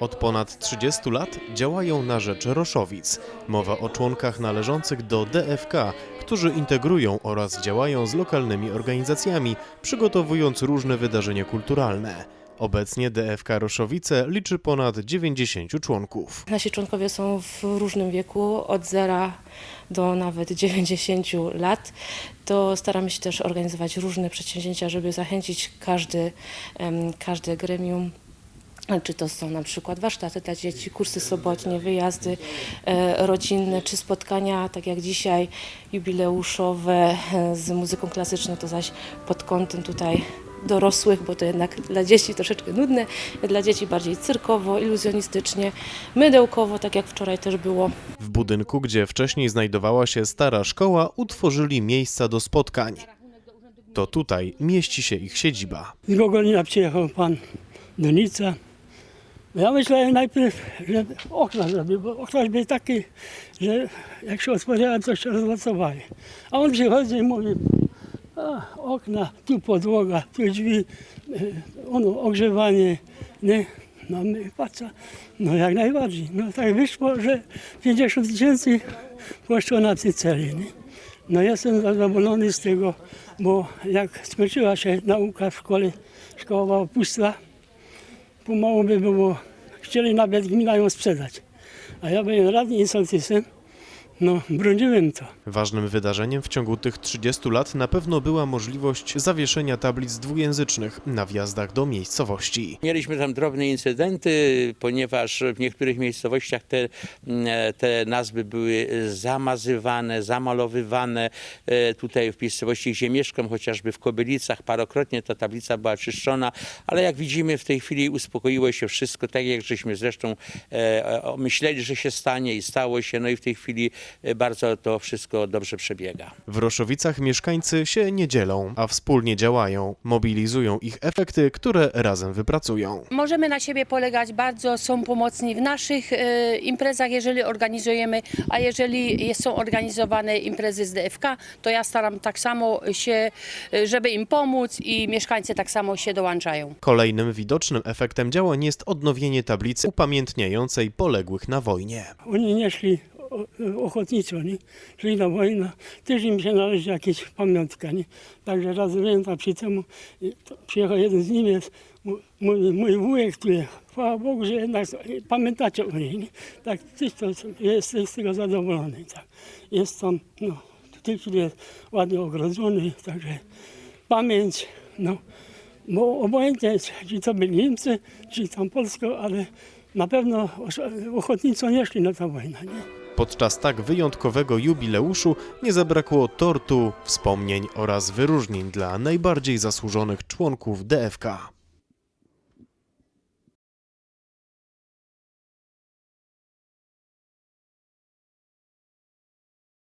Od ponad 30 lat działają na rzecz Roszowic. Mowa o członkach należących do DFK, którzy integrują oraz działają z lokalnymi organizacjami, przygotowując różne wydarzenia kulturalne. Obecnie DFK Roszowice liczy ponad 90 członków. Nasi członkowie są w różnym wieku, od 0 do nawet 90 lat. To staramy się też organizować różne przedsięwzięcia, żeby zachęcić każdy, em, każde gremium. Czy to są na przykład warsztaty dla dzieci, kursy sobotnie, wyjazdy e, rodzinne, czy spotkania, tak jak dzisiaj, jubileuszowe e, z muzyką klasyczną, to zaś pod kątem tutaj dorosłych, bo to jednak dla dzieci troszeczkę nudne, dla dzieci bardziej cyrkowo, iluzjonistycznie, mydełkowo, tak jak wczoraj też było. W budynku, gdzie wcześniej znajdowała się stara szkoła, utworzyli miejsca do spotkań. To tutaj mieści się ich siedziba. Z Gogolina przyjechał pan Donica. Ja myślałem najpierw, że okna zrobił, bo okna były takie, że jak się otworzyłem, to się rozlacowali. A on przychodzi i mówi, a, okna, tu podłoga, tu drzwi, e, ono, ogrzewanie, nie? No my patrzę, no jak najbardziej. No tak wyszło, że 50 tysięcy poszło na tej celi, nie? No jestem zadowolony z tego, bo jak skończyła się nauka w szkole, szkoła była pomału by było, chcieli nawet gmina ją sprzedać. A ja byłem radnym i sołtysem, no broniłem to. Ważnym wydarzeniem w ciągu tych 30 lat na pewno była możliwość zawieszenia tablic dwujęzycznych na wjazdach do miejscowości. Mieliśmy tam drobne incydenty, ponieważ w niektórych miejscowościach te, mm, te nazwy były zamazywane, zamalowywane. E, Tutaj w miejscowości, gdzie mieszkam, chociażby w Kobylicach, parokrotnie ta tablica była czyszczona, ale jak widzimy w tej chwili uspokoiło się wszystko, tak jak żeśmy zresztą e, myśleli, że się stanie i stało się, no i w tej chwili bardzo to wszystko dobrze przebiega. W Roszowicach mieszkańcy się nie dzielą, a wspólnie działają. Mobilizują ich efekty, które razem wypracują. Możemy na siebie polegać bardzo, są pomocni w naszych e, imprezach, jeżeli organizujemy, a jeżeli jest- są organizowane imprezy z DFK, to ja staram tak samo się, e, żeby im pomóc i mieszkańcy tak samo się dołączają. Kolejnym widocznym efektem działań jest odnowienie tablicy upamiętniającej poległych na wojnie. Oni nie szli ochotniczo, nie? szli na wojnę, też im się należy jakieś pamiątka. Nie? Także raz tam przy temu, to przyjechał jeden z Niemiec, mówi, mój wujek tu jest, chwała Bogu, że jednak pamiętacie o niej. Nie? Tak, to jestem z tego zadowolony. Tak. Jest tam, no, chwili jest ładnie ogrodzony, także pamięć, no, bo obojętnie, czy to byli Niemcy, czy tam Polsko, ale na pewno ochotniczo nie szli na tę wojnę. Nie? Podczas tak wyjątkowego jubileuszu nie zabrakło tortu, wspomnień oraz wyróżnień dla najbardziej zasłużonych członków DFK.